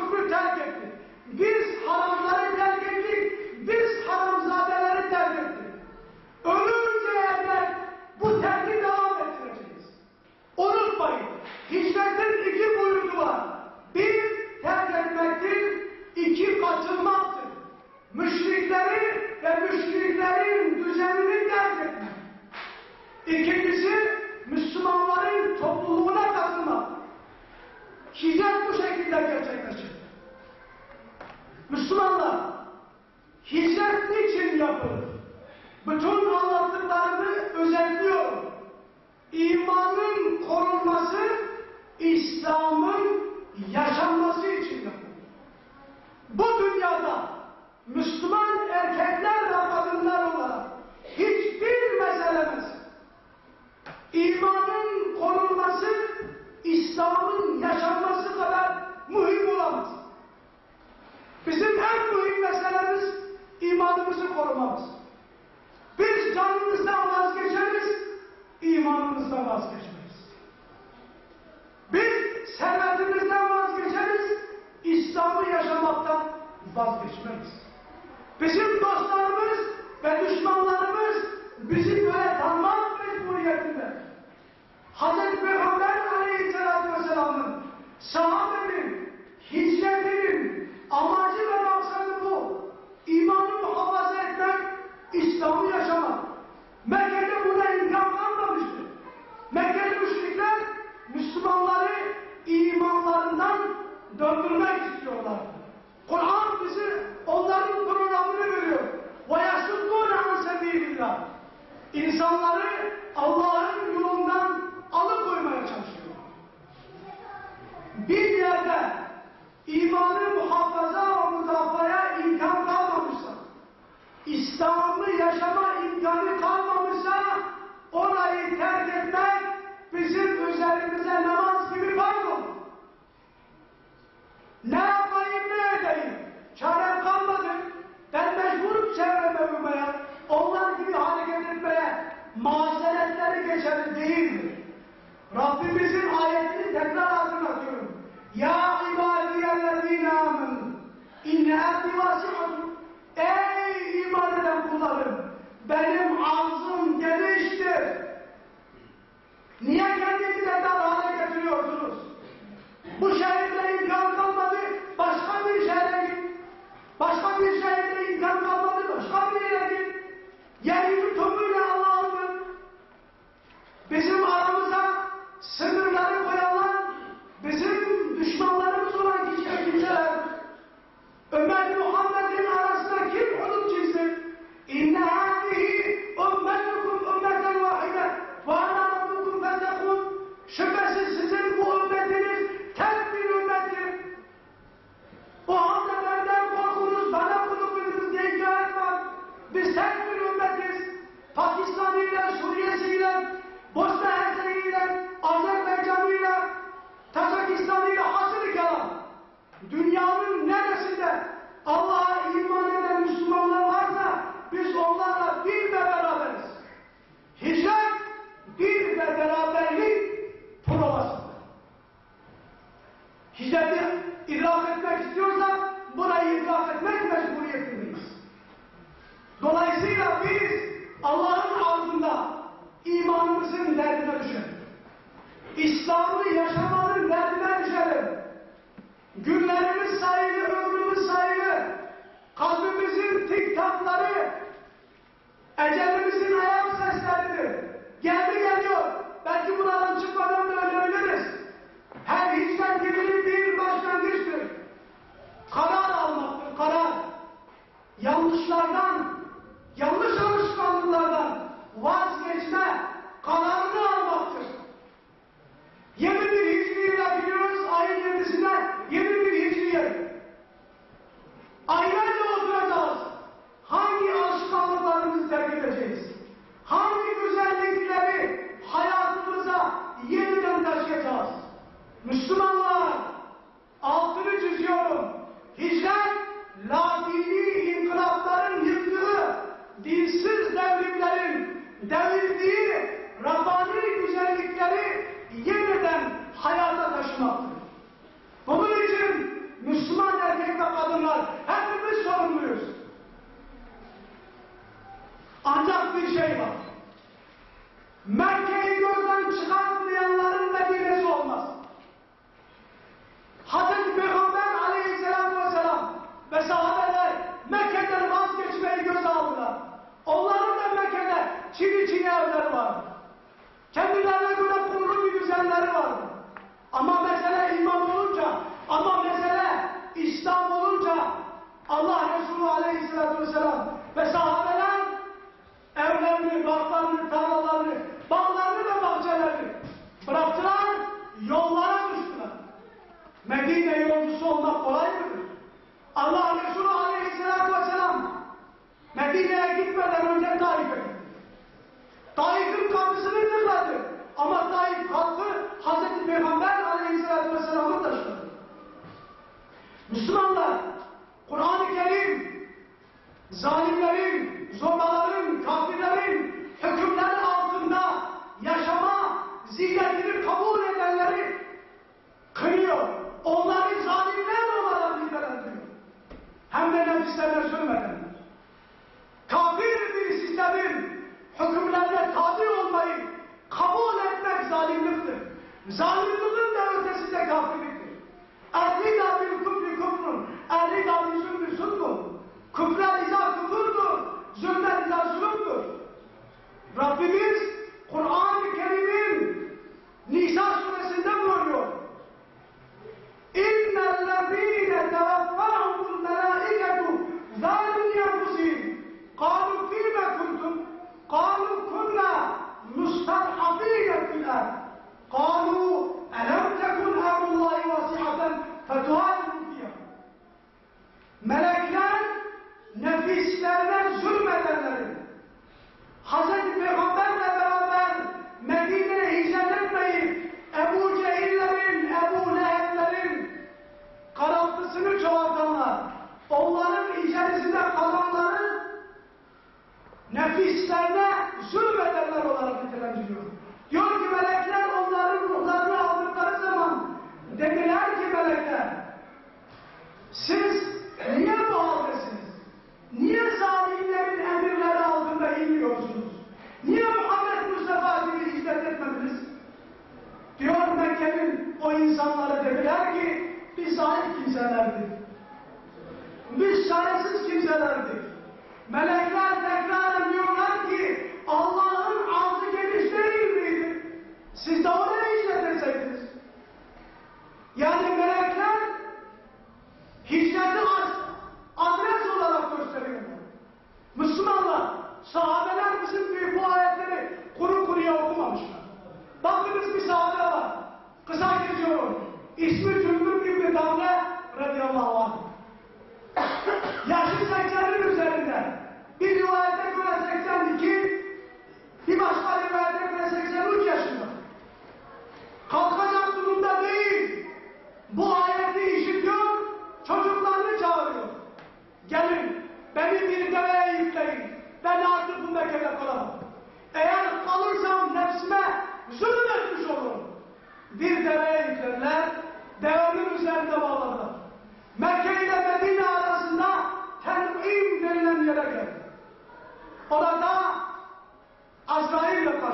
küfrü terk ettik. Biz haramları terk ettik. Biz haramzadeleri terk ettik. Ölünceye dek bu terki devam ettireceğiz. Unutmayın. Hicretin iki buyruğu var. Bir terk etmektir. iki kaçınmaktır. Müşrikleri ve müşriklerin düzenini terk etmek. İkincisi Müslümanların topluluğuna katılmak. Hicret bu şekilde gerçekleşir. Müslümanlar hicret niçin yapılır? Bütün anlattıklarını özetliyorum. İmanın korunması, İslam'ın yaşanması için yapılır. Bu dünyada Müslüman erkekler Dolayısıyla biz Allah'ın ağzında imanımızın derdine düşelim. İslam'ı yaşamanın derdine düşelim. Günlerimiz sayılı, ömrümüz sayılı. Kalbimizin tiktakları, ecelimizin be ashamed of.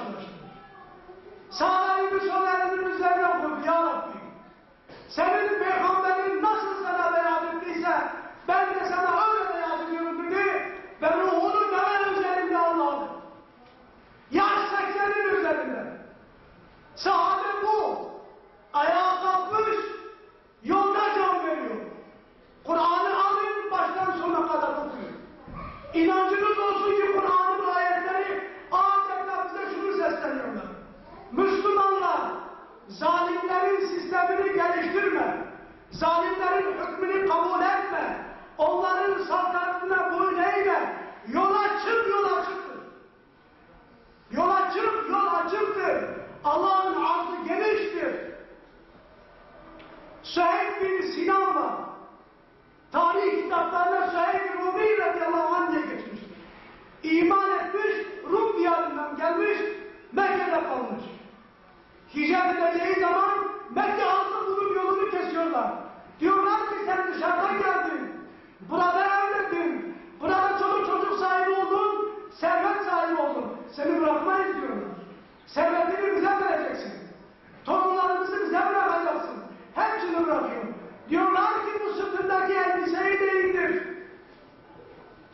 Joshua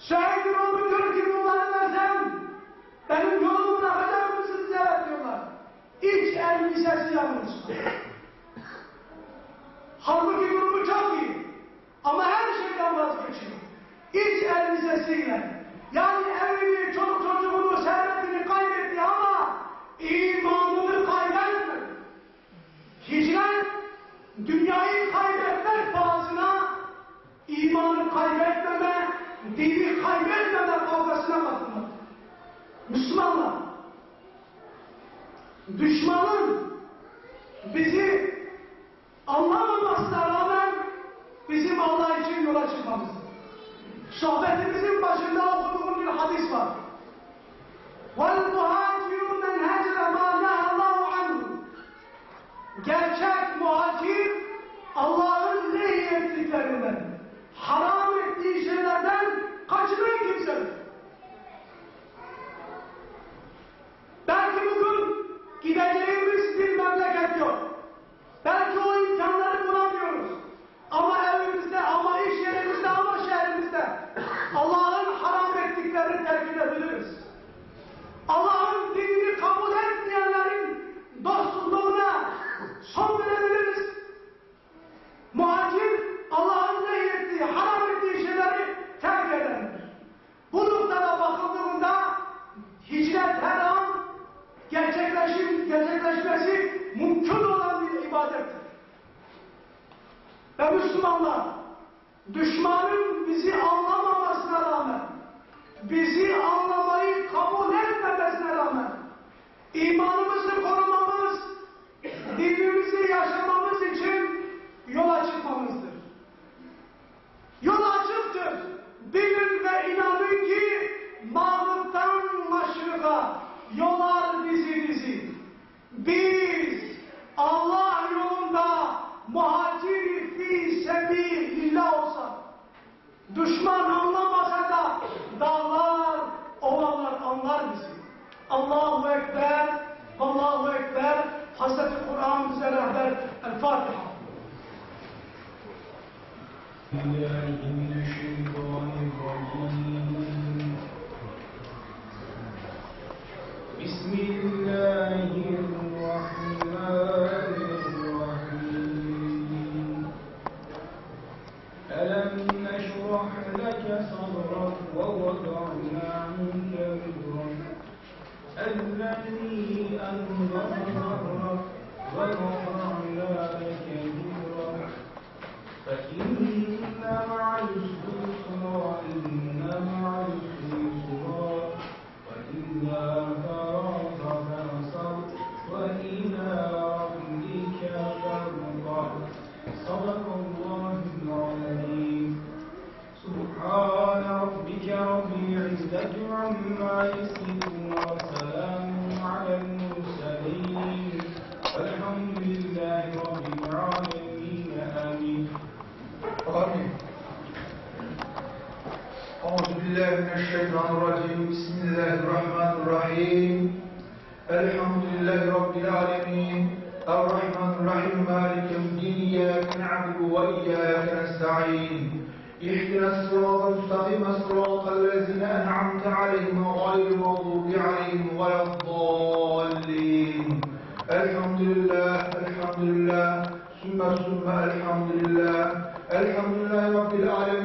Şehit imamı kırık imamları versem benim yolumu bırakacak mısınız evet diyorlar. İç elbisesi yanmış. Halbuki durumu çok iyi. Ama her şeyden vazgeçiyor. İç elbisesiyle. Yani evini, çoluk çocuğunu, servetini kaybetti ama imanını kaybetmedi. Hicret dünyayı kaybetmek pahasına imanı kaybetmedi dini kaybetmeden kavgasına bakmak. Müslümanlar, düşmanın bizi anlamamasına rağmen bizim Allah için yola çıkmamız. Sohbetimizin başında okuduğum bir hadis var. وَالْمُهَاجِرُ مَنْ هَجْرَ مَا نَهَ اللّٰهُ عَنْهُ Gerçek muhacir Allah'ın nehyettiklerinden, haram الله أكبر الله أكبر حسب القرآن سنهدر الفاتحة الله الرحمن الذي أنبت ظهرك وقطعنا لك ذكرك فإن وإلى ربك فارغب صدق الله العظيم سبحان ربك رب العزة عما يصفون المستعين. اهدنا الصراط المستقيم صراط الذين أنعمت عليهم غير المغضوب عليهم ولا الضالين. الحمد لله الحمد لله. ثم ثم الحمد لله. الحمد لله رب العالمين.